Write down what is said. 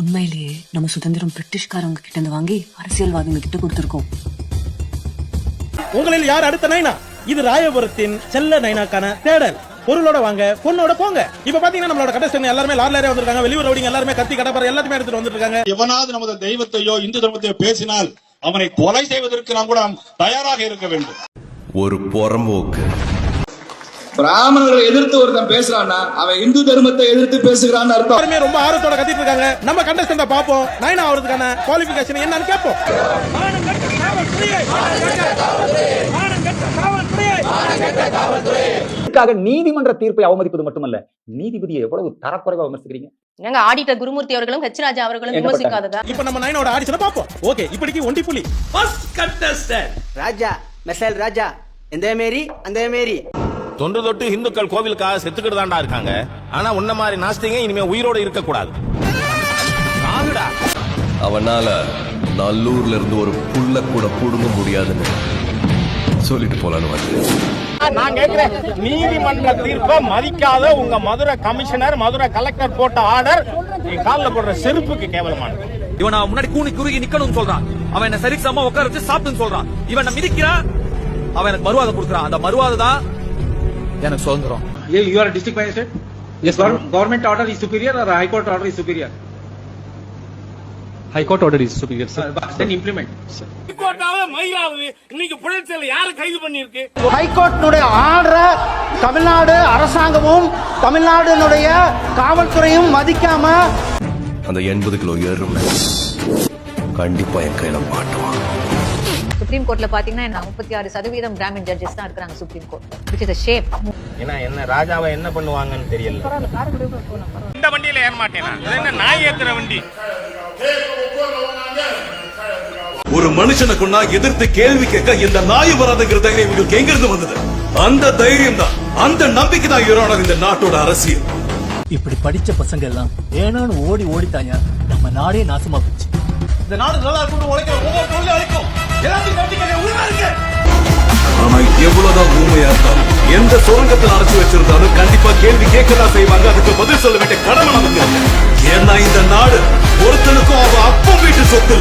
உண்மையிலேயே நம்ம சுதந்திரம் பிரிட்டிஷ்காரவங்க கிட்ட இருந்து வாங்கி அரசியல்வாதிங்க கிட்ட கொடுத்துருக்கோம். உங்களில் யார் அடுத்த நைனா? இது ராயபுரத்தின் செல்ல நைனாக்கான தேடல். பொருளோட வாங்க பொண்ணோட போங்க. இப்ப பாத்தீங்கன்னா நம்மளோட கட்டஸ்டன் எல்லாருமே லாரிலே வந்திருக்காங்க வெளியூர் ரவுடிங்க எல்லாருமே கத்தி கடப்பார எல்லாத்தையுமே எடுத்துட்டு வந்துட்டு இருக்காங்க எவனாவது நமது தெய்வத்தையோ இந்து தர்மத்தையோ பேசினால் அவனை கொலை செய்வதற்கு நாம் கூட தயாராக இருக்க வேண்டும். ஒரு புறம்போக்கு. பிராமணர்களை எதிர்த்து ஒருத்தன் பேசுறான்னா அவன் இந்து தர்மத்தை எதிர்த்து பேசுகிறான்னு அர்த்தம். ரொம்ப ஆர்வத்தோட கத்திட்டு இருக்காங்க. நம்ம கண்டஸ்டன்ட பாப்போம் நைனா ஆவறதுக்கான குவாலிபிகேஷன் என்னன்னு கேட்போம். இதுக்காக நீதிமன்ற தீர்ப்பை அவமதிப்பது மட்டுமல்ல நீதிபதியை எவ்வளவு தரக்குறைவா விமர்சிக்கிறீங்க? எங்க ஆடிட்டர் குருமூர்த்தி அவர்களும் ஹெச் ராஜா அவர்களும் விமர்சிக்காததா? இப்ப நம்ம நைனோட ஆடிஷனை பாப்போம் ஓகே இப்படிக்கு ஒண்டி புலி ராஜா மெசேல் ராஜா எந்த மாரி அந்த மாரி? தொன்று தொட்டு இந்துக்கள் கோவிலுக்காக செத்துக்கிட்டு தான்டா இருக்காங்க. ஆனா உன்ன மாதிரி நாஸ்திங்க இனிமே உயிரோட இருக்க கூடாது அவனால நல்லூர்ல இருந்து ஒரு புல்ல கூட புடுங்க முடியாதுன்னு சொல்லிட்டு போலான்னு வந்து நான் கேக்குறேன். நீதிமன்ற தீர்ப்பை மதிக்காத உங்க மதுரை கமிஷனர் மதுரை கலெக்டர் போட்ட ஆர்டர் காலில் போடுற செருப்புக்கு கேவலமானது இவன் அவன் முன்னாடி கூனி குறுகி நிக்கணும்னு சொல்றான். அவன் என்ன சரி சமமா உட்கார வச்சு சாப்பிட்டுன்னு சொல்றான். இவன் மிதிக்கிறான். அவன் எனக்கு மறுவாதை கொடுக்குறான். அந்த மறுவாதை தான் எனக்கு சுதந்திரம். You are district magistrate as government order is superior or high court order is superior high court order is superior sir then implement மயிலாவது இன்னைக்கு புழல் யாரு கைது பண்ணிருக்கு ஹைகோர்ட்டினுடைய ஆர்டரை தமிழ்நாடு அரசாங்கமும் தமிழ்நாடுனுடைய காவல்துறையும் மதிக்காம அந்த எண்பது கிலோ எருமை கண்டிப்பா என் கையில மாட்டுவான். சுப்ரீம் கோர்ட்ல பாத்தீங்கன்னா முப்பத்தி ஆறு சதவீதம் பிராமின் ஜட்ஜஸ் தான் இருக்கிறாங்க supreme court which is shape என்ன என்ன ராஜாவை என்ன பண்ணுவாங்கன்னு தெரியல. இந்த வண்டியில ஏற மாட்டேனா இது என்ன நாய் ஏத்துற வண்டி? ஒரு மனுஷனை கொண்டா எதிர்த்து கேள்வி கேட்க இந்த நாய் வராதுங்கிற தைரியம் இவங்களுக்கு எங்க இருந்து வந்தது? அந்த தைரியம் தான் அந்த நம்பிக்கை தான் இவரோட இந்த நாட்டோட அரசியல். இப்படி படிச்ச பசங்க எல்லாம் ஏனான்னு ஓடி ஓடித்தாங்க நம்ம நாடே நாசமா போச்சு. இந்த நாடு நல்லா இருக்கணும் உழைக்கிற எவ்வளவுதான் ஊமையா இருந்தாலும் எந்த சுரங்கத்தில் அடைச்சு வச்சிருந்தாலும் கண்டிப்பா கேள்வி கேட்கதான் செய்வாங்க. அதுக்கு பதில் சொல்ல வேண்டிய கடமை நமக்கு ஏன்னா இந்த நாடு ஒருத்தனுக்கும் அவ அப்பம் வீட்டு சொத்து